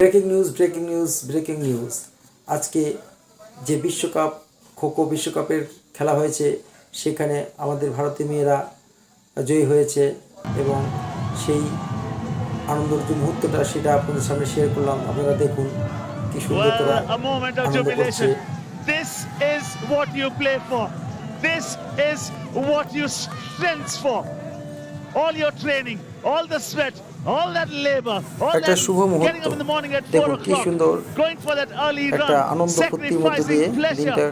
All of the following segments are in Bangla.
Breaking news breaking news breaking news আজকে যে বিশ্বকাপ খোখো বিশ্বকাপের খেলা হয়েছে সেখানে আমাদের ভারতীয় মেয়েরা জয়ী হয়েছে এবং সেই আনন্দের যে মুহূর্তটা সেটা আপনাদের সামনে শেয়ার করলাম আপনারা দেখুন কি সুন্দর তারা আনন্দ করছে jubilation. This is what you play for. This is what you strength for. All your training, all the sweat, all that labor, all একটা that শুভ মুহূর্ত। getting up in the morning at 4 দেখুন কি o'clock, সুন্দর going for that early একটা run, আনন্দ ফুর্তির মধ্যে দিয়ে sacrificing pleasure, দিনটা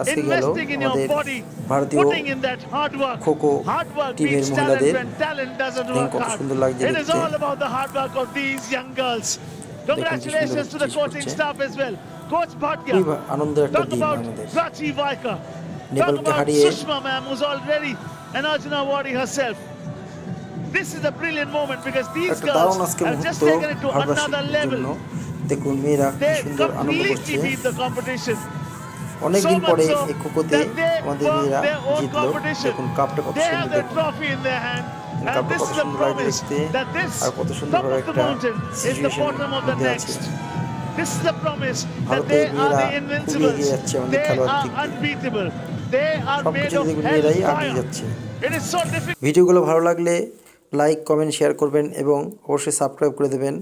আজকে গেল investing in your আমাদের body, ভারতীয় putting in that hard work. Kho kho Hard work টিমের beats talent মহিলাদের when talent doesn't দেখুন work কত hard. সুন্দর লাগছে It is দেখতে। all about the hard work of these young girls. সুন্দর Congratulations to the চেষ্টা coaching করছে। staff as well. Coach Bhatia. খুবই আনন্দের একটা Talk দিন about আমাদের Prachi Vaika. Talk নেপালকে about হারিয়ে Sushma ma'am who's already an Arjuna awardee herself. This is a brilliant moment because these girls have just taken it to another level. দেখুন মেয়েরা কি They সুন্দর আনন্দ করছে completely beat the competition. অনেকদিন So পরে much so এই খোখোতে আমাদের মেয়েরা জিতলো competition. দেখুন কাপটা কত They সুন্দর have their trophy in their hand. And কাপটা this কত is a সুন্দর promise দেখতে that this আর কত সুন্দরভাবে একটা mountain is the situation bottom of the মধ্যে আছে next. This is the promise that they are the invincibles. যাচ্ছে They are unbeatable. They are made of hellfire. It is so difficult. ভিডিওগুলো ভালো লাগলে লাইক কমেন্ট শেয়ার করবেন এবং অবশ্যই সাবস্ক্রাইব করে দেবেন।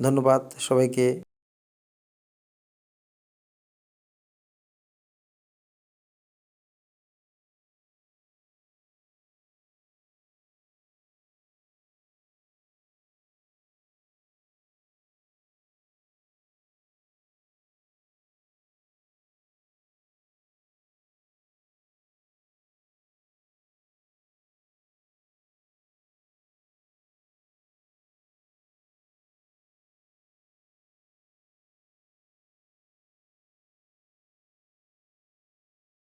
ধন্যবাদ সবাইকে।